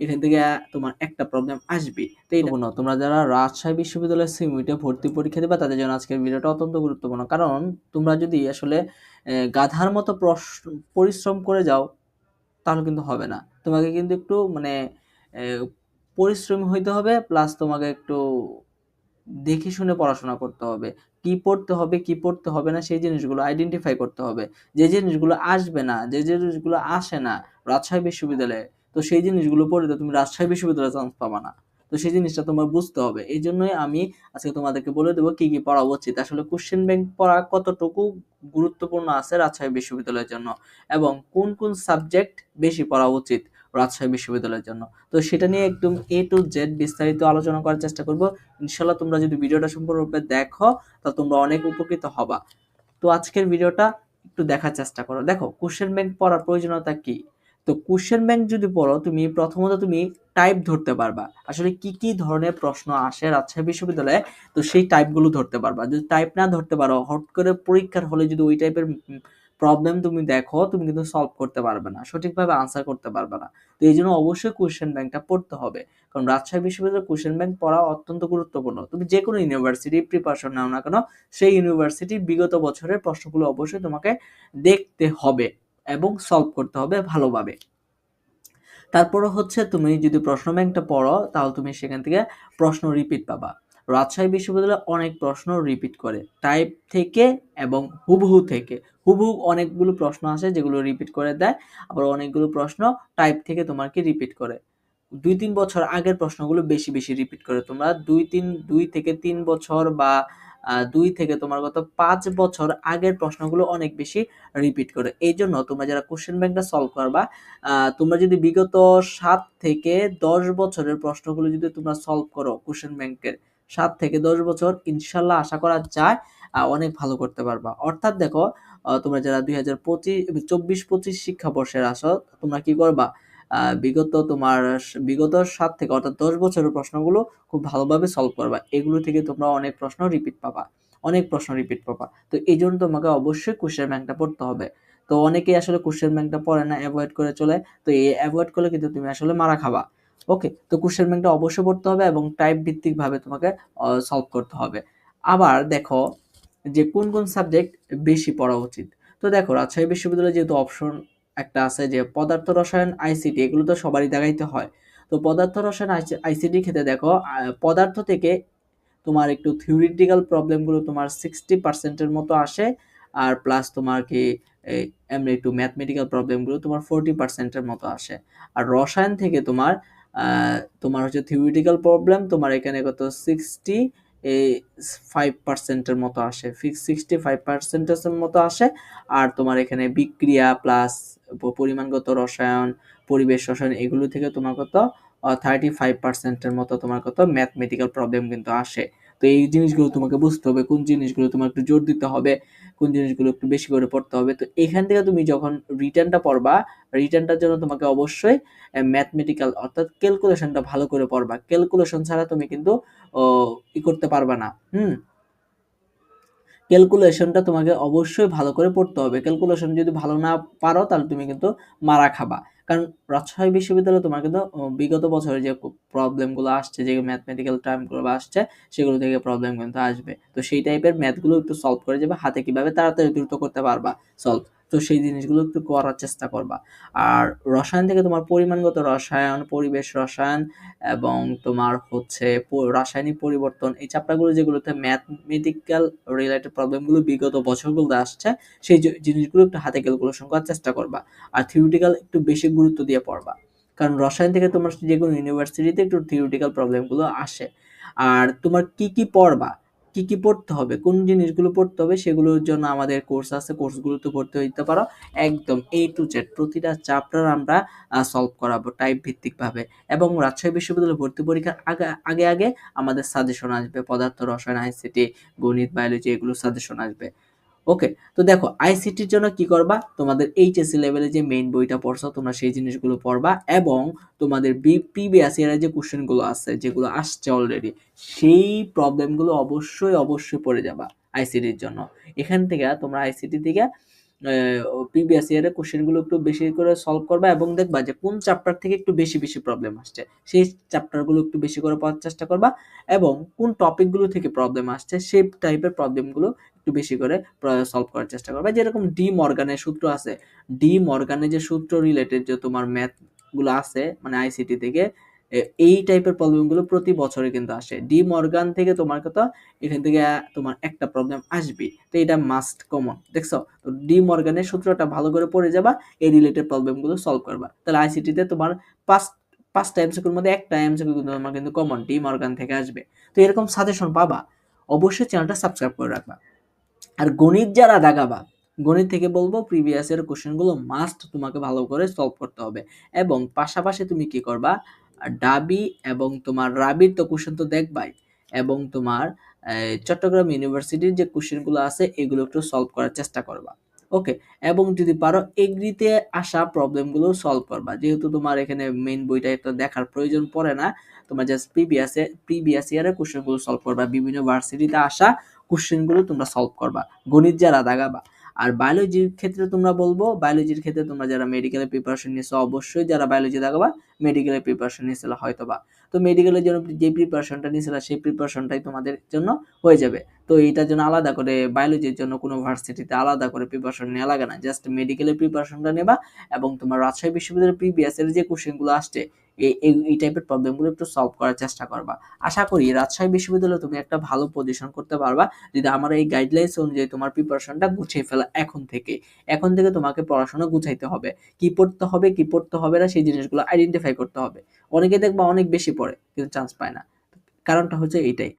এখান থেকে তোমার একটা প্রবলেম আসবে। তো এই কোনো তোমরা যারা রাজশাহী বিশ্ববিদ্যালয়ের সিমিটে ভর্তি পরীক্ষা দেবে, তাদের জন্য আজকের ভিডিওটা অত্যন্ত গুরুত্বপূর্ণ। কারণ তোমরা যদি আসলে গাধার মতো প্রশ্ন, পরিশ্রম করে যাও, তাহলে কিন্তু হবে না। তোমাকে কিন্তু একটু মানে পরিশ্রমী হইতে হবে প্লাস তোমাকে একটু দেখে শুনে পড়াশোনা করতে হবে। কি পড়তে হবে, কি পড়তে হবে না, সেই জিনিসগুলো আইডেন্টিফাই করতে হবে। যে জিনিসগুলো আসবে না, যে জিনিসগুলো আসে না, রাজশাহী বিশ্ববিদ্যালয়ে তো সেই জিনিসগুলো পড়ে তো তুমি রাজশাহী বিশ্ববিদ্যালয়ে চান্স পাবা না। তো সেই জিনিসটা তোমার বুঝতে হবে। এই জন্যই আমি আজকে তোমাদেরকে বলে দেবো কি কি পড়া উচিত। আসলে কোশ্চেন ব্যাংক পড়া কতটুকু গুরুত্বপূর্ণ আছে রাজশাহী বিশ্ববিদ্যালয়ের জন্য এবং কোন কোন সাবজেক্ট বেশি পড়া উচিত রাজশাহী বিশ্ববিদ্যালয়ের জন্য। তো সেটা নিয়ে একদম এ টু জেড বিস্তারিত আলোচনা করার চেষ্টা করব। ইনশাল্লাহ তোমরা যদি ভিডিওটা সম্পূর্ণরূপে দেখো, তা তোমরা অনেক উপকৃত হবা। তো আজকের ভিডিওটা একটু দেখার চেষ্টা করো। দেখো কোশ্চেন ব্যাংক পড়ার প্রয়োজনীয়তা কি? তো কোশ্চেন ব্যাংক যদি পড়ো তুমি প্রথমত তুমি টাইপ ধরতে পারবা। আসলে কি কি ধরনের প্রশ্ন আসে রাজশাহী বিশ্ববিদ্যালয়ে, তো সেই টাইপগুলো ধরতে পারবা। যদি টাইপ না ধরতে পারো হট করে পরীক্ষার হলে যদি ওই টাইপের প্রবলেম তুমি দেখো, তুমি কিন্তু সলভ করতে পারবে না, সঠিকভাবে আনসার করতে পারবে না। তো এই জন্য অবশ্যই কোয়েশ্চেন ব্যাংকটা পড়তে হবে। কারণ রাজশাহী বিশ্ববিদ্যালয়ের কোয়েশ্চেন ব্যাংক পড়া অত্যন্ত গুরুত্বপূর্ণ। তুমি যে কোনো ইউনিভার্সিটি প্রিপারেশন নাও না কেন, সেই ইউনিভার্সিটি বিগত বছরের প্রশ্নগুলো অবশ্যই তোমাকে দেখতে হবে। এবং সলভ করতে হবে ভালোভাবে। তারপরে হচ্ছে তুমি যদি প্রশ্ন ব্যাংকটা পড়ো, তাহলে তুমি সেখান থেকে প্রশ্ন রিপিট পাবা। রাজশাহী বিশ্ববিদ্যালয় অনেক প্রশ্ন রিপিট করে। টাইপ থেকে এবং হুবহু থেকে। হুবহু অনেকগুলো প্রশ্ন আসে যেগুলো রিপিট করে দেয়। আবার অনেকগুলো প্রশ্ন টাইপ থেকে তোমাকে রিপিট করে। দুই তিন বছর আগের প্রশ্নগুলো বেশি বেশি রিপিট করে। তোমরা দুই তিন, দুই থেকে তিন বছর বা দুই থেকে তোমার গত পাঁচ বছর আগের প্রশ্নগুলো অনেক বেশি রিপিট করে। এই জন্য তোমরা যারা কোশ্চেন ব্যাংকটা সলভ করবা তোমরা যদি বিগত সাত থেকে দশ বছরের প্রশ্নগুলো যদি তোমরা সলভ করো কোশ্চেন ব্যাংকের সাত থেকে দশ বছর, ইনশাল্লাহ আশা করা যায় অনেক ভালো করতে পারবা। অর্থাৎ দেখো তোমরা যারা দুই হাজার পঁচিশ, চব্বিশ, পঁচিশ শিক্ষাবর্ষের আসো তোমরা কি করবা? বিগত তোমার বিগত সাত থেকে অর্থাৎ দশ বছরের প্রশ্নগুলো খুব ভালোভাবে সলভ করবা। এগুলো থেকে তোমরা অনেক প্রশ্ন রিপিট পাবা। অনেক প্রশ্ন রিপিট পাবা। তো এই জন্য তোমাকে অবশ্যই কোশ্চেন ব্যাংকটা পড়তে হবে। তো অনেকেই আসলে কোশ্চেন ব্যাংকটা পড়ে না অ্যাভয়েড করে চলে। তো এই অ্যাভয়েড করলে কিন্তু তুমি আসলে মারা খাবা। ওকে তো কোশ্চেন ব্যাংকটা অবশ্যই পড়তে হবে এবং টাইপ ভিত্তিকভাবে তোমাকে সলভ করতে হবে। আবার দেখো যে কোন কোন সাবজেক্ট বেশি পড়া উচিত। তো দেখো, রাজশাহী বিশ্ববিদ্যালয়ে যেহেতু অপশন একটা আছে যে পদার্থ রসায়ন আইসিটি এগুলো তো সবারই দেখাইতে হয়। তো পদার্থ রসায়ন আইসিটি ক্ষেত্রে দেখো পদার্থ থেকে তোমার একটু থিওরিটিক্যাল প্রবলেমগুলো তোমার সিক্সটি পার্সেন্টের মতো আসে, আর প্লাস তোমার কি এমনি একটু ম্যাথমেটিক্যাল প্রবলেমগুলো তোমার ফোরটি পার্সেন্টের মতো আসে। আর রসায়ন থেকে তোমার তোমার হচ্ছে থিওরিটিক্যাল প্রবলেম তোমার এখানে কত সিক্সটি ফাইভ পার্সেন্টের মতো আসে। ফিক্স সিক্সটি ফাইভ পার্সেন্টের মতো আসে। আর তোমার এখানে বিক্রিয়া প্লাস পরিমাণগত রসায়ন, পরিবেশ রসায়ন, এগুলো থেকে তোমার কত থার্টি ফাইভ পার্সেন্টের মতো তোমার কত ম্যাথমেটিক্যাল প্রবলেম কিন্তু আসে। তো এই জিনিসগুলো তোমাকে বুঝতে হবে, কোন জিনিসগুলো তোমার একটু জোর দিতে হবে, কোন জিনিসগুলো একটু বেশি করে পড়তে হবে। তো এখান থেকে তুমি যখন রিটার্নটা পড়বা, রিটার্নটার জন্য তোমাকে অবশ্যই ম্যাথমেটিক্যাল অর্থাৎ ক্যালকুলেশনটা ভালো করে পড়বা। ক্যালকুলেশন ছাড়া তুমি কিন্তু ই করতে পারবা না, হুম? ক্যালকুলেশনটা তোমাকে অবশ্যই ভালো করে পড়তে হবে। ক্যালকুলেশন যদি ভালো না পারো, তাহলে তুমি কিন্তু মারা খাবা। কারণ রাজশাহী বিশ্ববিদ্যালয় তোমার কিন্তু বিগত বছরে যে প্রবলেমগুলো আসছে, যে ম্যাথমেটিক্যাল টার্মগুলো আসছে, সেগুলো থেকে প্রবলেম কিন্তু আসবে। তো সেই টাইপের ম্যাথগুলো একটু সলভ করে যাবে, হাতে কীভাবে তাড়াতাড়ি দ্রুত করতে পারবা। সলভ তো সেই জিনিসগুলো একটু করার চেষ্টা করবা। আর রসায়ন থেকে তোমার পরিমাণগত রসায়ন, পরিবেশ রসায়ন এবং তোমার হচ্ছে রাসায়নিক পরিবর্তন, এই চ্যাপ্টারগুলো যেগুলোতে ম্যাথমেটিক্যাল রিলেটেড প্রবলেমগুলো বিগত বছরগুলোতে আসছে, সেই জিনিসগুলো একটু হাতে ক্যালকুলেশন করার চেষ্টা করবা। আর থিওরিটিক্যাল একটু বেশি গুরুত্ব দিয়ে পড়বা। কারণ রসায়ন থেকে তোমার যে কোনো ইউনিভার্সিটিতে একটু থিওরিটিক্যাল প্রবলেমগুলো আসে। আর তোমার কি কি পড়বা? কি কি পড়তে হবে? কোন জিনিসগুলো পড়তে হবে? সেগুলোর জন্য আমাদের কোর্স আছে। কোর্সগুলো তো পড়তে হইতে পারো। একদম এ টু জেড প্রতিটা চ্যাপ্টার আমরা সলভ করাবো টাইপ ভিত্তিকভাবে। এবং রাজশাহী বিশ্ববিদ্যালয় ভর্তি পরীক্ষার আগে আগে আগে আমাদের সাজেশন আসবে। পদার্থ, রসায়ন আইসিটি গণিত বায়োলজি এগুলো সাজেশন আসবে। ওকে তো দেখো আইসিটির জন্য কি করবা? তোমাদের এইচএসসি লেভেলে যে মেইন বইটা পড়ছো, তোমরা সেই জিনিসগুলো পড়বা এবং তোমাদের প্রিভিয়াস এর যে কোশ্চেনগুলো আছে, যেগুলো আসছে অলরেডি সেই প্রবলেমগুলো অবশ্যই অবশ্যই পড়ে যাবা আইসিটির জন্য। এখান থেকে তোমরা আইসিটি থেকে প্রিভিয়াস ইয়ারের কোশ্চেনগুলো একটু বেশি করে সলভ করবা এবং দেখবা যে কোন চ্যাপ্টার থেকে একটু বেশি বেশি প্রবলেম আসছে। সেই চ্যাপ্টারগুলো একটু বেশি করে পড়ার চেষ্টা করবা এবং কোন টপিকগুলো থেকে প্রবলেম আসছে সেই টাইপের প্রবলেমগুলো একটু বেশি করে সলভ করার চেষ্টা করবা। যেরকম ডি মর্গানের সূত্র আছে ডি মর্গানের যে সূত্র রিলেটেড যে তোমার ম্যাথগুলো আছে মানে আইসিটি থেকে এই টাইপের প্রবলেমগুলো প্রতি বছরে কিন্তু আসে। ডি মর্গান থেকে তোমার কত? এখান থেকে তোমার একটা প্রবলেম আসবে তো এটা মাস্ট কমন দেখছ? তো ডি মর্গানের সূত্রটা ভালো করে পড়ে যাবা, এই রিলেটেড প্রবলেমগুলো সলভ করবা। তাহলে আইসিটিতে তোমার পাঁচ পাঁচটা এমসিকিউর মধ্যে একটা এমসিকিউ কিন্তু তোমার কিন্তু কমন ডি মর্গান থেকে আসবে। তো এরকম সাজেশন পাবা, অবশ্যই চ্যানেলটা সাবস্ক্রাইব করে রাখবা। আর গণিত যারা দাগাবা গণিত থেকে বলব প্রিভিয়াস এর কোশ্চেনগুলো মাস্ট তোমাকে ভালো করে সলভ করতে হবে। এবং পাশাপাশি তুমি কি করবা ডাবি এবং তোমার রাবির তো কোশ্চেন তো দেখবাই। এবং তোমার চট্টগ্রাম ইউনিভার্সিটির যে কোশ্চেনগুলো আছে, এগুলো একটু সলভ করার চেষ্টা করবা। ওকে এবং যদি পারো, এগ্রিতে আসা প্রবলেমগুলো সলভ করবা। যেহেতু তোমার এখানে মেইন বইটা একটা দেখার প্রয়োজন পড়ে না, তোমার জাস্ট প্রিভিয়াস প্রিভিয়াস ইয়ারের কোশ্চেনগুলো সলভ করবা। বিভিন্ন ভার্সিটিতে আসা কোশ্চেনগুলো তোমরা সলভ করবা। গণিত যারা দাগাবা আর বায়োলজির ক্ষেত্রে তোমরা বলব বায়োলজির ক্ষেত্রে তোমরা যারা মেডিকেলের প্রিপারেশন নিয়েছো, অবশ্যই যারা বায়োলজি দেখাবা মেডিকেলের প্রিপারেশন নিয়েছিল হয়তো বা তো মেডিকেলের জন্য যে প্রিপারেশনটা নিয়েছিল, সেই প্রিপারেশনটাই তোমাদের জন্য হয়ে যাবে। তো এইটার জন্য আলাদা করে বায়োলজির জন্য কোনো ভার্সিটিতে আলাদা করে প্রিপারেশন নেওয়া লাগে না। জাস্ট মেডিকেলের প্রিপারেশনটা নেবা এবং তোমার রাজশাহী বিশ্ববিদ্যালয়ের প্রিভিয়াস এর যে কোশ্চেনগুলো আসছে এই টাইপের প্রবলেমগুলো একটু সলভ করার চেষ্টা করবা। আশা করি রাজশাহী বিশ্ববিদ্যালয়ে তুমি একটা ভালো পজিশন করতে পারবা যদি আমার এই গাইডলাইন্স অনুযায়ী তোমার প্রিপারেশনটা গুছিয়ে ফেলা এখন থেকে। এখন থেকে তোমাকে পড়াশোনা গুছাইতে হবে। কি পড়তে হবে, কি পড়তে হবে না, সেই জিনিসগুলো আইডেন্টিফাই করতে হবে। অনেকে দেখবা অনেক বেশি পড়ে, কিন্তু চান্স পায় না। কারণটা হচ্ছে এইটাই।